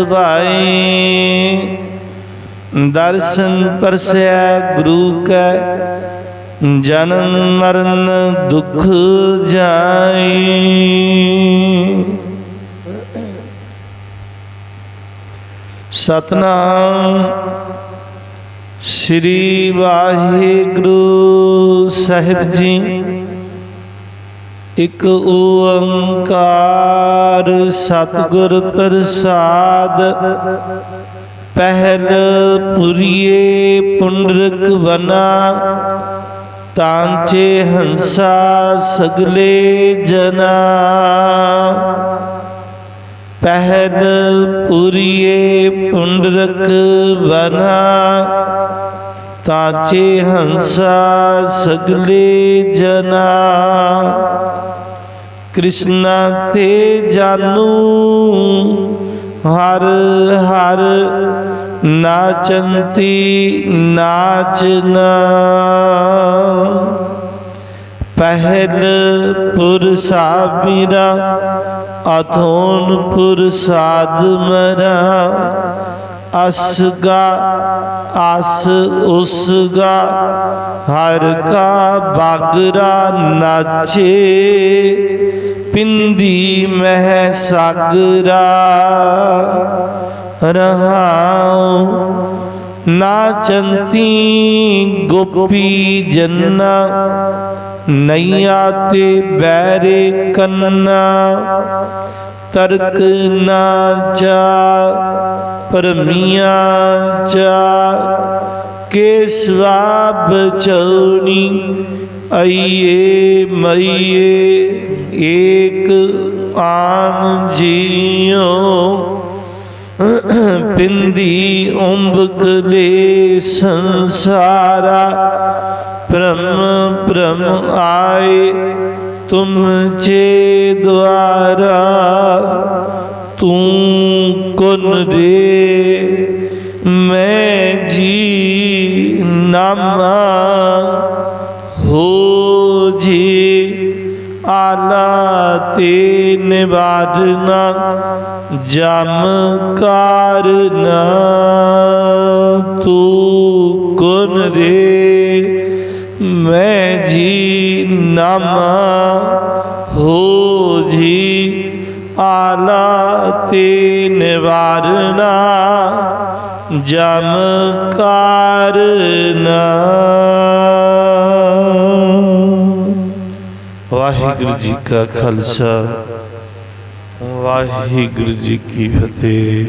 ਸੁਭਾਈ ਦਰਸ਼ਨ ਪਰਸੈ ਗੁਰੂ ਕੈ ਜਨਮ ਮਰਨ ਦੁਖ ਜਾਈ। ਸਤਨਾਮ ਸ੍ਰੀ ਵਾਹਿਗੁਰੂ ਸਾਹਿਬ ਜੀ। ਇਕ ਓੰਕਾਰ ਸਤਿਗੁਰ ਪ੍ਰਸਾਦ, ਪਹਿਲ ਪੁਰੀਏ ਪੁੰਡਰਕ ਬਨਾ, ਤਾਂਚੇ ਹੰਸਾ ਸਗਲੇ ਜਨਾ। ਪਹਿਲ ਪੁਰੀਏ ਪੁੰਡਰਕ ਬਨਾ ਤਾਚੇ ਹੰਸਾ ਸਗਲੇ ਜਨਾ। ਕ੍ਰਿਸ਼ਨਾ ਤੇ ਜਾਨੂ, ਹਰ ਹਰ ਨਾਚੰਤੀ ਨਾਚਨਾ। ਪਹਿਲ ਪੁਰਸਾ ਮੀਰਾ ਅਥੋਨ ਪੁਰਸਾਦ ਮਰਾ। ਅਸਗਾ, ਅਸ, ਉਸਗਾ, ਹਰ ਕਾ ਬਾਗਰਾ ਨਾਚੇ, ਪਿੰਦੀ ਮਹਿ ਸਾਗਰਾ, ਰਹਾਉ, ਨਾਚੰਤੀ ਗੋਪੀ ਜੰਨਾ, ਨਈਆ ਤੇ ਬੈਰੇ ਕੰਨਾ ਤਰਕ ਨਾ ਚਾ ਪਰਮੀਆਂ ਚਾ ਕੇਸਵਾ ਬਚਉਣੀ ਆਈਏ ਮਈਏ, ਏਕ ਆਨ ਜੀਓ। ਪਿੰਦੀ ਉੰਬਕਲੇ ਸੰਸਾਰਾ ਬ੍ਰਹਮ ਬ੍ਰਹਮ ਆਏ ਤੁਮ ਦੁਆਰਾ ਤੂੰ ਕੁਨ ਰੇ, ਮੈਂ ਜੀ ਨਾਮਾ ਹੋ ਜੀ, ਆਲਾ ਤੇ ਨਿਵਾਰਨਾ ਜਮ ਕਾਰਨਾ ਤੂੰ ਕੁਨ ਰੇ, ਮੈਂ ਜੀ ਨਾਮਾ ਹੋ ਜੀ ਆਲਾ ਤੇ ਨਿਵਾਰਨਾ ਜਮ ਕਾਰਨਾ ਵਾਹਿਗੁਰੂ ਜੀ ਕਾ ਖਾਲਸਾ ਵਾਹਿਗੁਰੂ ਜੀ ਕੀ ਫਤਿਹ